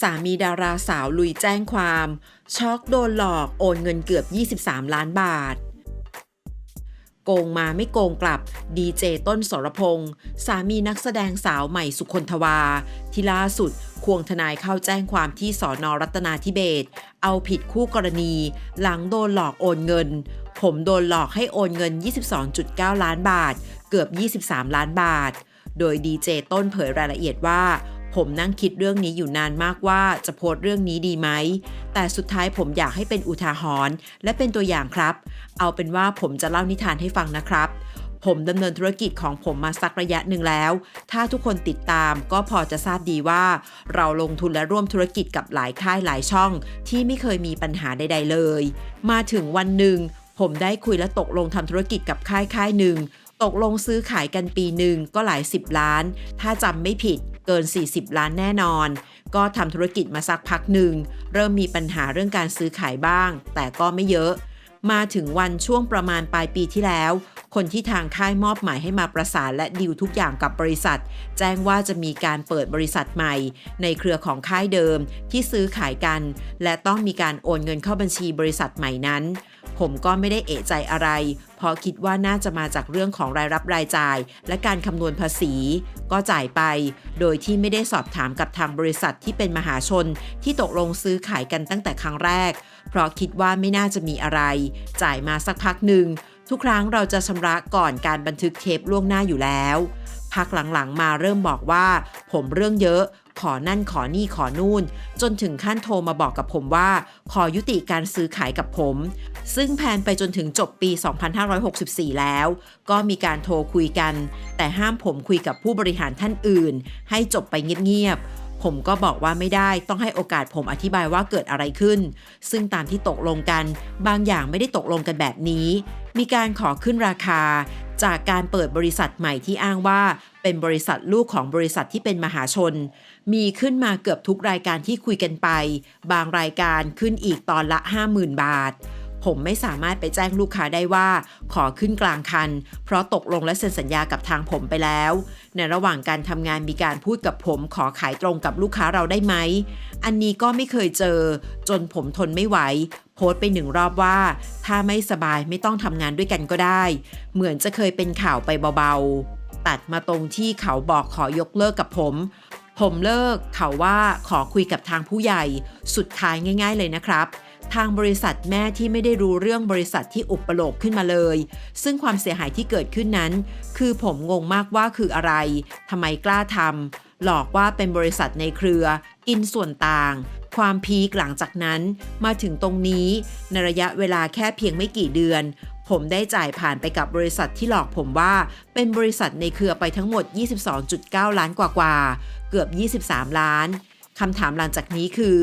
สามีดาราสาวลุยแจ้งความ ช็อกโดนหลอกโอนเงินเกือบ 23 ล้านบาท โกงมาไม่โกงกลับ ดีเจต้นสรพงษ์สามีนักแสดงสาวใหม่สุคนทวา ที่ล่าสุดควงทนายเข้าแจ้งความที่สอนอรัตนาธิเบศเอาผิดคู่กรณี หลังโดนหลอกโอนเงิน ผมโดนหลอกให้โอนเงิน 22.9 ล้านบาท เกือบ 23 ล้านบาท โดยดีเจต้นเผยรายละเอียดว่า ผมนั่งคิดเรื่องนี้อยู่นานมากว่าจะโพสต์เรื่องนี้ดีไหม แต่สุดท้ายผมอยากให้เป็นอุทาหรณ์และเป็นตัวอย่างครับ เอาเป็นว่าผมจะเล่านิทานให้ฟังนะครับ ผมดำเนินธุรกิจของผมมาสักระยะหนึ่งแล้ว ถ้าทุกคนติดตามก็พอจะทราบดีว่า เราลงทุนและร่วมธุรกิจกับหลายค่ายหลายช่อง ที่ไม่เคยมีปัญหาใด ๆเลย มาถึงวันหนึ่งผมได้คุยและตกลงทำธุรกิจกับค่ายค่ายหนึ่ง ตกลงซื้อขายกันปีหนึ่งก็หลายสิบล้าน ถ้าจำไม่ผิด เกิน 40 ล้านแน่นอน ก็ทำธุรกิจมาสักพักหนึ่ง เริ่มมีปัญหาเรื่องการซื้อขายบ้าง แต่ก็ไม่เยอะ มาถึงวันช่วงประมาณปลายปีที่แล้ว คนที่ทางค่ายมอบหมายให้มาประสานและดีลทุกอย่างกับบริษัท แจ้งว่าจะมีการเปิดบริษัทใหม่ ในเครือของค่ายเดิมที่ซื้อขายกัน และต้องมีการโอนเงินเข้าบัญชีบริษัทใหม่นั้น ผมก็ไม่ได้เอะใจอะไร เพราะคิดว่าน่าจะมาจากเรื่องของรายรับรายจ่าย และการคำนวณภาษี ก็จ่ายไป โดยที่ไม่ได้สอบถามกับทางบริษัทที่เป็นมหาชน ที่ตกลงซื้อขายกันตั้งแต่ครั้งแรก เพราะคิดว่าไม่น่าจะมีอะไร จ่ายมาสักพักหนึ่งทุกครั้งเราจะชำระก่อนการบันทึกเทปล่วงหน้าอยู่แล้วพักหลังๆ มาเริ่มบอกว่า ผมเรื่องเยอะ ขอนั่นขอนี่ขอนู่น จนถึงขั้นโทรมาบอกกับผมว่า ขอยุติการซื้อขายกับผม ซึ่งแผนไปจนถึงจบปี 2564 แล้ว ก็มีการโทรคุยกัน แต่ห้ามผมคุยกับผู้บริหารท่านอื่น ให้จบไปเงียบๆผมก็บอกว่าไม่ได้ต้องให้โอกาสผมอธิบายว่าเกิดอะไรขึ้น ซึ่งตามที่ตกลงกัน บางอย่างไม่ได้ตกลงกันแบบนี้ มีการขอขึ้นราคา จากการเปิดบริษัทใหม่ที่อ้างว่า เป็นบริษัทลูกของบริษัทที่เป็นมหาชน มีขึ้นมาเกือบทุกรายการที่คุยกันไป บางรายการขึ้นอีกตอนละ 50,000 บาท ผมไม่สามารถไปแจ้งลูกค้าได้ว่า ขอขึ้นกลางคัน เพราะตกลงและเซ็นสัญญากับทางผมไปแล้ว ในระหว่างการทำงานมีการพูดกับผม ขอขายตรงกับลูกค้าเราได้ไหม อันนี้ก็ไม่เคยเจอ จนผมทนไม่ไหว โพสต์ไปหนึ่งรอบว่า ถ้าไม่สบายไม่ต้องทำงานด้วยกันก็ได้ เหมือนจะเคยเป็นข่าวไปเบาๆ ตัดมาตรงที่เขาบอกขอยกเลิกกับผมผมเลิกเขาว่าขอคุยกับทางผู้ใหญ่ สุดท้ายง่าย ๆ เลยนะครับ ทางบริษัทแม่ที่ไม่ได้รู้เรื่องบริษัทที่อุปโลกขึ้นมาเลย ซึ่งความเสียหายที่เกิดขึ้นนั้น คือผมงงมากว่าคืออะไรทำไมกล้าทำหลอกว่าเป็นบริษัทในเครือ กินส่วนต่าง ความพีคหลังจากนั้น มาถึงตรงนี้ในระยะเวลาแค่เพียงไม่กี่เดือน ผมได้จ่ายผ่านไปกับบริษัทที่หลอกผมว่าเป็นบริษัทในเครือไปทั้งหมด 22.9 ล้านกว่าๆเกือบ 23 ล้านคำถามหลังจากนี้คือ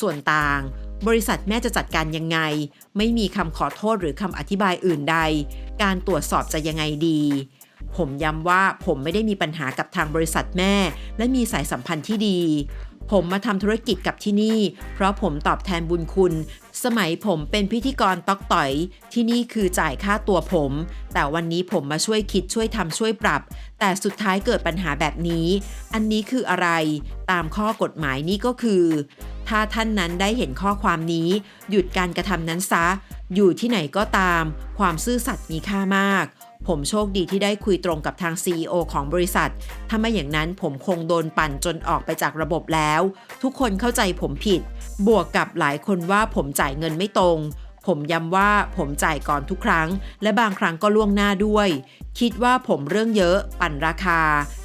ส่วนต่าง บริษัทแม่จะจัดการยังไง ไม่มีคำขอโทษหรือคำอธิบายอื่นใด การตรวจสอบจะยังไงดี ผมย้ำว่าผมไม่ได้มีปัญหากับทางบริษัทแม่ และมีสายสัมพันธ์ที่ดี ผมมาทำธุรกิจกับที่นี่ เพราะผมตอบแทนบุญคุณ สมัยผมเป็นพิธีกรตอกต่อย ที่นี่คือจ่ายค่าตัวผม แต่วันนี้ผมมาช่วยคิดช่วยทำช่วยปรับ แต่สุดท้ายเกิดปัญหาแบบนี้ อันนี้คืออะไร ตามข้อกฎหมายนี่ก็คือ ถ้าท่านนั้นได้เห็นข้อความนี้ หยุดการกระทำนั้นซะ อยู่ที่ไหนก็ตาม ความซื่อสัตย์มีค่ามาก ผมโชคดีที่ได้คุยตรงกับทาง CEO ของบริษัท ถ้าไม่อย่างนั้นผมคงโดนปั่นจนออกไปจากระบบแล้ว ทุกคนเข้าใจผมผิด บวกกับหลายคนว่าผมจ่ายเงินไม่ตรง ผมย้ำว่าผมจ่ายก่อนทุกครั้ง และบางครั้งก็ล่วงหน้าด้วย คิดว่าผมเรื่องเยอะ ปั่นราคา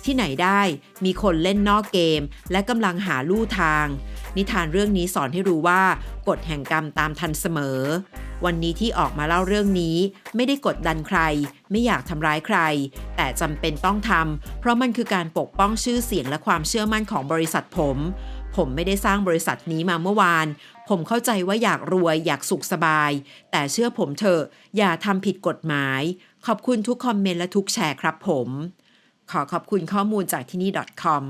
ที่ไหนได้ มีคนเล่นนอกเกม และกำลังหาลู่ทาง นิทานเรื่องนี้สอนให้รู้ว่ากฎแห่งกรรมตามทันเสมอ วันนี้ที่ออกมาเล่าเรื่องนี้ ไม่ได้กดดันใคร ไม่อยากทำร้ายใคร แต่จำเป็นต้องทำเพราะมันคือการปกป้องชื่อเสียงและความเชื่อมั่นของบริษัทผม ผมไม่ได้สร้างบริษัทนี้มาเมื่อวาน ผมเข้าใจว่าอยากรวยอยากสุขสบาย แต่เชื่อผมเถอะ อย่าทำผิดกฎหมาย ขอบคุณทุกคอมเมนต์และทุกแชร์ครับผม ขอขอบคุณข้อมูลจากที่นี่ .com